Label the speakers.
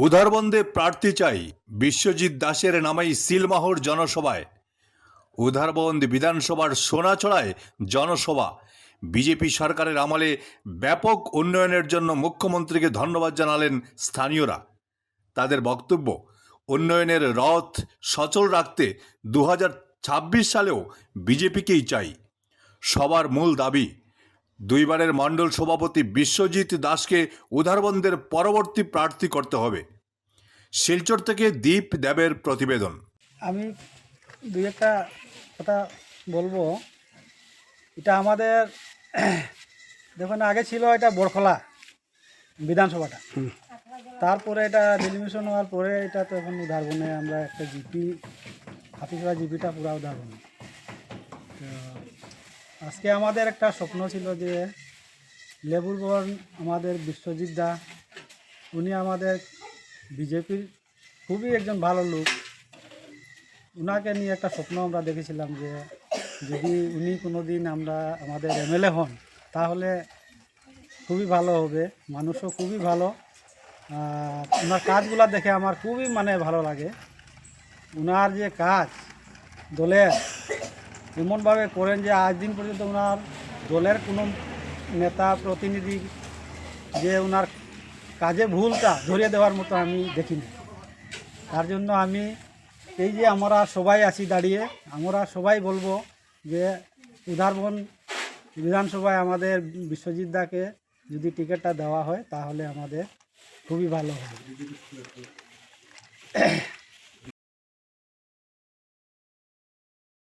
Speaker 1: উধারবন্দে প্রার্থী চাই বিশ্বজিৎ দাসের নামেই সিলমাহর জনসভায়। উধারবন্দ বিধানসভার সোনাছড়ায় জনসভা। বিজেপি সরকারের আমলে ব্যাপক উন্নয়নের জন্য মুখ্যমন্ত্রীকে ধন্যবাদ জানালেন স্থানীয়রা। তাদের বক্তব্য, উন্নয়নের রথ সচল রাখতে দু হাজার ছাব্বিশ সালেও বিজেপিকেই চাই। সবার মূল দাবি দুইবারের মণ্ডল সভাপতি বিশ্বজিৎ দাসকে উধারবন্দের পরবর্তী প্রার্থী করতে হবে। শিলচর থেকে দীপ দেবের প্রতিবেদন।
Speaker 2: আমি দুই একটা কথা বলব। এটা আমাদের দেখুন আগে ছিল এটা বড়খলা বিধানসভাটা। তারপরে এটা ডেলিমিশন হওয়ার পরে এটা তো এখন উদাহরণে আমরা একটা জিপি হাফিজরা জিপিটা পুরা উদাহরণ তো আজকে আমাদের একটা স্বপ্ন ছিল যে লেবুর বন আমাদের বিশ্বজিৎ দা, উনি আমাদের বিজেপির খুবই একজন ভালো লোক। ওনাকে নিয়ে একটা স্বপ্ন আমরা দেখেছিলাম যে যদি উনি কোনো দিন আমরা আমাদের এমএলএ হন, তাহলে খুবই ভালো হবে, মানুষও খুবই ভালো। আর ওনার কাজগুলো দেখে আমার খুবই মানে ভালো লাগে। ওনার যে কাজ, দলের এমনভাবে করেন যে আজ দিন পর্যন্ত ওনার দলের কোনো নেতা প্রতিনিধি যে ওনার কাজে ভুলটা ধরিয়ে দেওয়ার মতো আমি দেখিনি। তার জন্য আমি এই যে আমরা সবাই আছি দাঁড়িয়ে, আমরা সবাই বলব যে উদারবন বিধানসভায় আমাদের বিশ্বজিৎ দাকে যদি টিকিটটা দেওয়া হয় তাহলে আমাদের খুবই ভালো হবে।